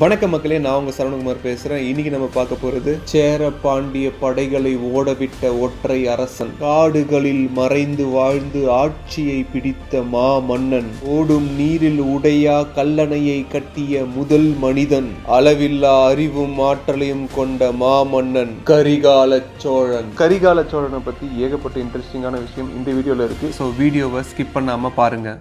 வணக்க மக்களே நான் உங்கள் சரவணகுமார் பேசுகிறேன் இன்னைக்கு நம்ம பார்க்க போகிறது சேர பாண்டிய படைகளை ஓடவிட்ட ஒற்றை அரசன். காடுகளில் மறைந்து வாழ்ந்து ஆட்சியை பிடித்த மா மன்னன் ஓடும் நீரில் உடையா கல்லணையை கட்டிய முதல் மனிதன். அளவில்லா அறிவும் ஆற்றலையும் கொண்ட மா மன்னன் கரிகால சோழன். கரிகால சோழனை பற்றி ஏகப்பட்ட இன்ட்ரெஸ்டிங்கான விஷயம் இந்த வீடியோவில் இருக்குது ஸோ வீடியோவை ஸ்கிப் பண்ணாமல் பாருங்கள்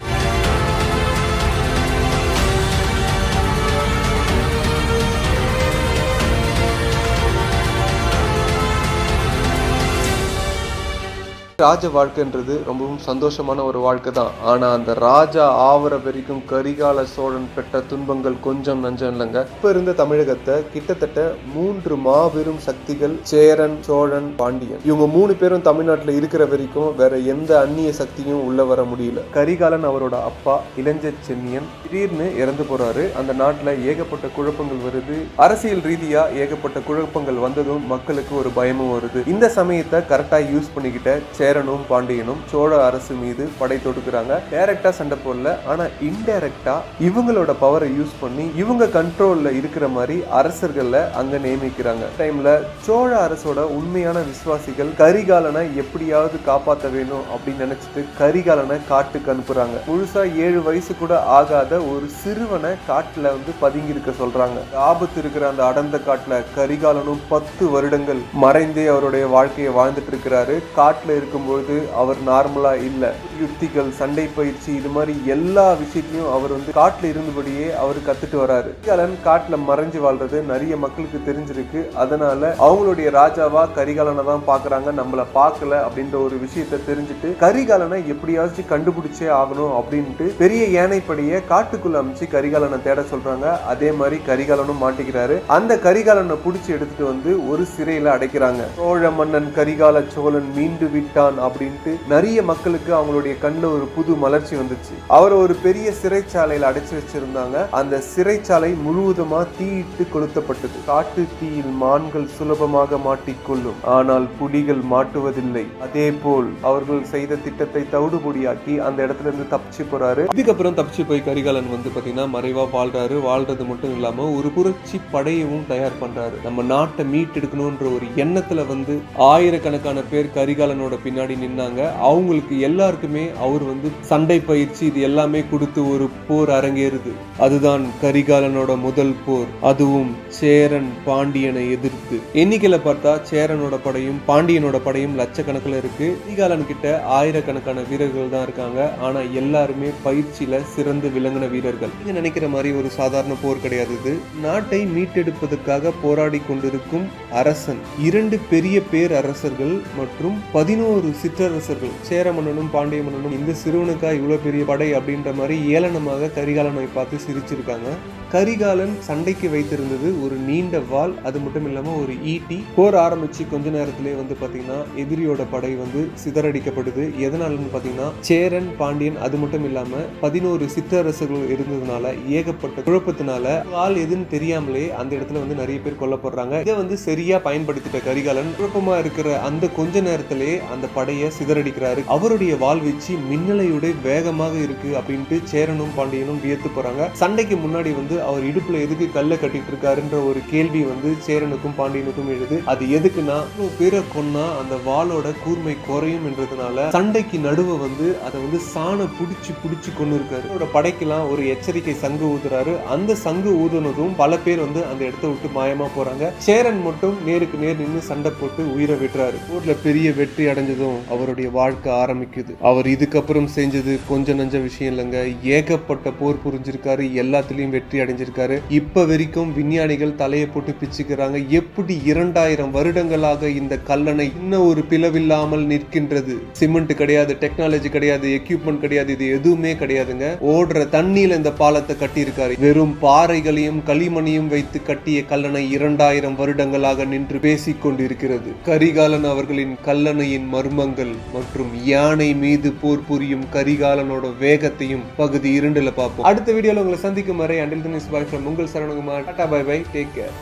ராஜ வாழ்க்கைன்றது ரொம்பவும் சந்தோஷமான ஒரு வாழ்க்கை தான். ஆனால் அந்த ராஜா ஆவர வரைக்கும் கரிகால சோழன் பெற்ற துன்பங்கள் கொஞ்சம் நஞ்சம் இல்லைங்க. இப்போ இருந்த தமிழகத்தை கிட்டத்தட்ட மூன்று மாபெரும் சக்திகள் சேரன் சோழன் பாண்டியன். இவங்க மூணு பேரும் தமிழ்நாட்டில் இருக்கிற வரைக்கும் வேற எந்த அந்நிய சக்தியும் உள்ள வர முடியல. கரிகாலன் அவரோட அப்பா இளஞ்ச சென்னியன் திடீர்னு இறந்து போறாரு. அந்த நாட்டில் ஏகப்பட்ட குழப்பங்கள் வருது. அரசியல் ரீதியா ஏகப்பட்ட குழப்பங்கள் வந்ததும் மக்களுக்கு ஒரு பயமும் வருது. இந்த சமயத்தை கரெக்டாக யூஸ் பண்ணிக்கிட்ட சேரனும் பாண்டியனும் சோழ அரசு மீது படை தொடுக்கிறாங்க. டைரக்டா சண்டை போடல. ஆனா இன்டைரக்டா இவங்களோட பவரை யூஸ் பண்ணி இவங்க கண்ட்ரோல்ல இருக்கிற மாதிரி அரசர்களை அங்க நியமிக்கிறாங்க. டைம்ல சோழ அரசோட உண்மையான விசுவாசிகள் கரிகாலனை எப்படியாவது காப்பாத்த வேணும் அப்படின்னு நினைச்சிட்டு கரிகாலனை காட்டுக்கு அனுப்புறாங்க. முழுசா ஏழு வயசு கூட ஆகாத ஒரு சிறுவனை காட்டுல வந்து பதுங்கி இருக்க சொல்றாங்க. ஆபத்து இருக்கிற அந்த அடர்ந்த காட்டுல கரிகாலனும் பத்து வருடங்கள் மறைந்தே அவருடைய வாழ்க்கையை வாழ்ந்துட்டு இருக்கிறாரு. காட்டுல இருக்கும்பொழுது அவர் நார்மலா இல்ல. யுத்திகள் சண்டை பயிற்சி இது மாதிரி எல்லா விஷயத்தையும் அவர் வந்து காட்டுல இருந்தபடியே அவர் கத்துட்டு வராரு. கரிகாலன் காட்டுல மறைஞ்சு வாழ்றது நிறைய மக்களுக்கு தெரிஞ்சிருக்கு. அதனால அவங்களுடைய ராஜாவா கரிகாலனை தான் பாக்குறாங்க. நம்மள பார்க்கல அப்படின்ற ஒரு விஷயத்த தெரிஞ்சுட்டு கரிகாலனை எப்படியாச்சும் கண்டுபிடிச்சே ஆகணும் அப்படின்ட்டு பெரிய யானைப்படியை காட்டுக்குள்ள அமைச்சு கரிகாலனை தேட சொல்றாங்க. அதே மாதிரி கரிகாலனும் மாட்டிக்கிறாரு. அந்த கரிகாலனை பிடிச்சி எடுத்துட்டு வந்து ஒரு சிறையில அடைக்கிறாங்க. சோழ மன்னன் கரிகால சோழன் மீண்டு விட்டான். அப்படின்ட்டு நிறைய மக்களுக்கு அவங்களுடைய கண்ணில் ஒரு புது மலர்ச்சி வந்துச்சு. அவரை ஒரு பெரிய சிறைச்சாலையில் அடைச்சு வச்சிருந்தாங்க. அந்த சிறைச்சாலை முழுவதுமா தீயிட்டு கொளுத்தப்பட்டது. காட்டு தீயில் மான்கள் சுலபமாக மாட்டிக்கொள்ளும். ஆனால் புலிகள் மாட்டுவதில்லை. அதே போல் அவர்கள் செய்த திட்டத்தை தவிடுபொடியாக்கி அந்த இடத்துல இருந்து தப்பிச்சு போறாரு. இதுக்கப்புறம் தப்பிச்சு போய் கரிகாலன் வந்து பாத்தீங்கன்னா மறைவா வாழ்றாரு. வாழ்றது மட்டும் இல்லாம ஒரு புரட்சி படையவும் தயார் பண்றாரு. நம்ம நாட்டை மீட்டெடுக்கணும்ன்ற ஒரு எண்ணத்துல வந்து ஆயிரக்கணக்கான பேர் கரிகாலனோட பின்னாடி நின்னாங்க. அவங்களுக்கு எல்லாருக்குமே அவர் வந்து சண்டை பயிற்சி இது எல்லாமே கொடுத்து ஒரு போர் அரங்கேறுது. அதுதான் கரிகாலனோட முதல் போர். அதுவும் சேரன் பாண்டியனை எதிர்த்து. எண்ணிக்கையில பார்த்தா சேரனோட படையும் பாண்டியனோட படையும் லட்சக்கணக்கில் இருக்கு. கரிகாலன் கிட்ட ஆயிரக்கணக்கான வீரர்கள் தான் இருக்காங்க. ஆனா எல்லாருமே பயிற்சியில சிறந்து விளங்கின வீரர்கள். நீங்க நினைக்கிற மாதிரி ஒரு சாதாரண போர் கிடையாது இது. நாட்டை மீட்டெடுப்பதற்காக போராடி கொண்டிருக்கும் அரசன். இரண்டு பெரிய பேர் அரசர்கள் மற்றும் பதினோரு சிற்றரசர்கள். சேர மன்னனும் பாண்டிய மன்னனும் இந்த சிறுவனுக்கா இவ்வளவு பெரிய படை அப்படின்ற மாதிரி ஏளனமாக கரிகாலனை பார்த்து சிரிச்சிருக்காங்க. கரிகாலன் சண்டைக்கு வைத்திருந்தது ஒரு நீண்ட வாள் அது மட்டும் இல்லாமல் ஒரு ஈட்டி. போர் ஆரம்பிச்சு கொஞ்ச நேரத்திலே வந்து பார்த்தீங்கன்னா எதிரியோட படை வந்து சிதறடிக்கப்படுது எதனாலன்னு பார்த்தீங்கன்னா சேரன் பாண்டியன் அது மட்டும் இல்லாமல் பதினோரு சித்தரசர்கள் இருந்ததுனால ஏகப்பட்ட குழப்பத்தினால ஆள் எதுன்னு தெரியாமலே அந்த இடத்துல வந்து நிறைய பேர் கொல்லப்படுறாங்க. இதை வந்து சரியா பயன்படுத்திட்ட கரிகாலன் குழப்பமா இருக்கிற அந்த கொஞ்ச நேரத்திலே அந்த படையை சிதறடிக்கிறாரு. அவருடைய வாழ்வீச்சு மின்னலையுடைய வேகமாக இருக்கு அப்படின்ட்டு சேரனும் பாண்டியனும் வியத்து போறாங்க. சண்டைக்கு முன்னாடி வந்து அவர் இடுப்புல எதுக்கு கல்ல கட்டிட்டு இருக்காருன்ற ஒரு கேள்வி வந்து சேரனுக்கும் பாண்டியனுக்கும் எழுது. அது எதுக்குன்னா பேரை கொன்னா அந்த வாளோட கூர்மை குறையும் என்றதுனால சண்டைக்கு நடுவே வந்து அதை வந்து சாண பிடிச்சி பிடிச்சி கொண்டு இருக்காரு. அவரோட படைக்கெல்லாம் ஒரு எச்சரிக்கை சங்கு ஊதுறாரு. அந்த சங்கு ஊதுனதும் பல பேர் வந்து அந்த இடத்த விட்டு மாயமா போறாங்க. சேரன் மட்டும் நேருக்கு நேர் நின்று சண்டை போட்டு உயிரை விட்டுறாரு. ஊர்ல பெரிய வெற்றி அடைஞ்சதும் அவருடைய வாழ்க்கை ஆரம்பிக்குது. அவர் இதுக்கப்புறம் செஞ்சது கொஞ்சம் நஞ்ச விஷயம் இல்லைங்க. ஏகப்பட்ட போர் புரிஞ்சிருக்காரு. எல்லாத்துலயும் வெற்றி அடைஞ்சிருக்காரு. இப்ப வரைக்கும் விஞ்ஞானிகள் தலையை போட்டு பிச்சுக்கிறாங்க. எப்படி இரண்டாயிரம் வருடங்களாக இந்த கல்லணை இன்னும் ஒரு பிளவில்லாமல் நிற்கின்றது? சிமெண்ட் கிடையாது டெக்னாலஜி கிடையாது எக்யூப்மெண்ட் கிடையாது இது எதுவுமே கிடையாதுங்க. ஓடுற தண்ணியில இந்த பாலத்தை கட்டியிருக்காரு. வெறும் பாறைகளையும் களிமணியும் வைத்து கட்டிய கல்லணை இரண்டாயிரம் வருடங்களாக நின்று பேசிக் கொண்டிருக்கிறது. கரிகாலன் அவர்களின் கல்லணையின் மர்மங்கள் மற்றும் யானை மீது போர் புரியும் கரிகாலனோட வேகத்தையும் பகுதி இரண்டுல பார்ப்போம். அடுத்த வீடியோல உங்களை சந்திக்கும் வரை அண்டில் தினிஸ் பாய் ஃப்ரம் உங்கள் சரவணகுமார் டாட்டா பை பை டேக் கேர்